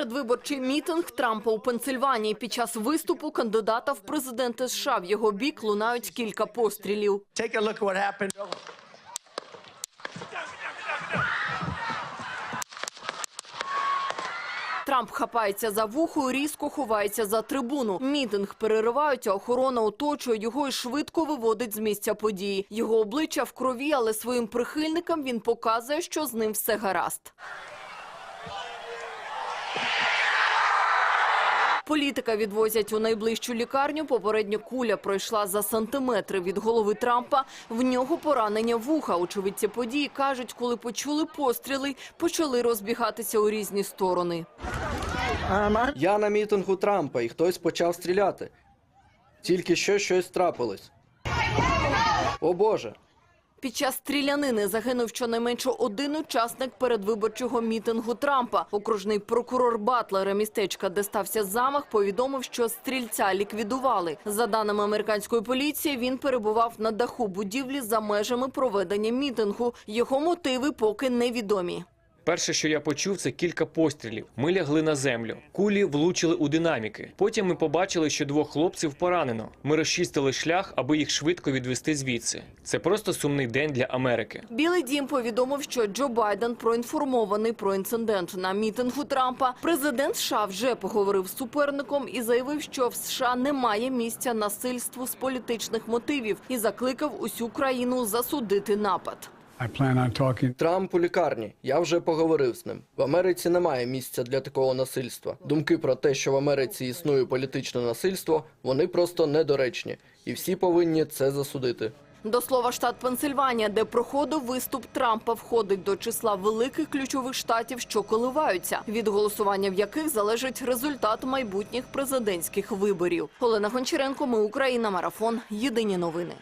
Передвиборчий мітинг Трампа у Пенсильванії. Під час виступу кандидата в президенти США в його бік лунають кілька пострілів. Трамп хапається за вухо і різко ховається за трибуну. Мітинг переривають, а охорона оточує його і швидко виводить з місця події. Його обличчя в крові, але своїм прихильникам він показує, що з ним все гаразд. Політика відвозять у найближчу лікарню. Попередньо куля пройшла за сантиметри від голови Трампа. В нього поранення вуха. Очевидці події кажуть, коли почули постріли, почали розбігатися у різні сторони. Я на мітингу Трампа і хтось почав стріляти. Тільки що щось трапилось. О Боже. Під час стрілянини загинув щонайменше один учасник передвиборчого мітингу Трампа. Окружний прокурор Батлера містечка, де стався замах, повідомив, що стрільця ліквідували. За даними американської поліції, він перебував на даху будівлі за межами проведення мітингу. Його мотиви поки невідомі. Перше, що я почув, це кілька пострілів. Ми лягли на землю. Кулі влучили у динаміки. Потім ми побачили, що двох хлопців поранено. Ми розчистили шлях, аби їх швидко відвести звідси. Це просто сумний день для Америки. Білий дім повідомив, що Джо Байден проінформований про інцидент на мітингу Трампа. Президент США вже поговорив з суперником і заявив, що в США немає місця насильству з політичних мотивів і закликав усю країну засудити напад. Трамп у лікарні. Я вже поговорив з ним. В Америці немає місця для такого насильства. Думки про те, що в Америці існує політичне насильство, вони просто недоречні, і всі повинні це засудити. До слова, штат Пенсильванія, де проходив виступ Трампа, входить до числа великих ключових штатів, що коливаються, від голосування в яких залежить результат майбутніх президентських виборів. Олена Гончаренко, ми Україна, марафон. Єдині новини.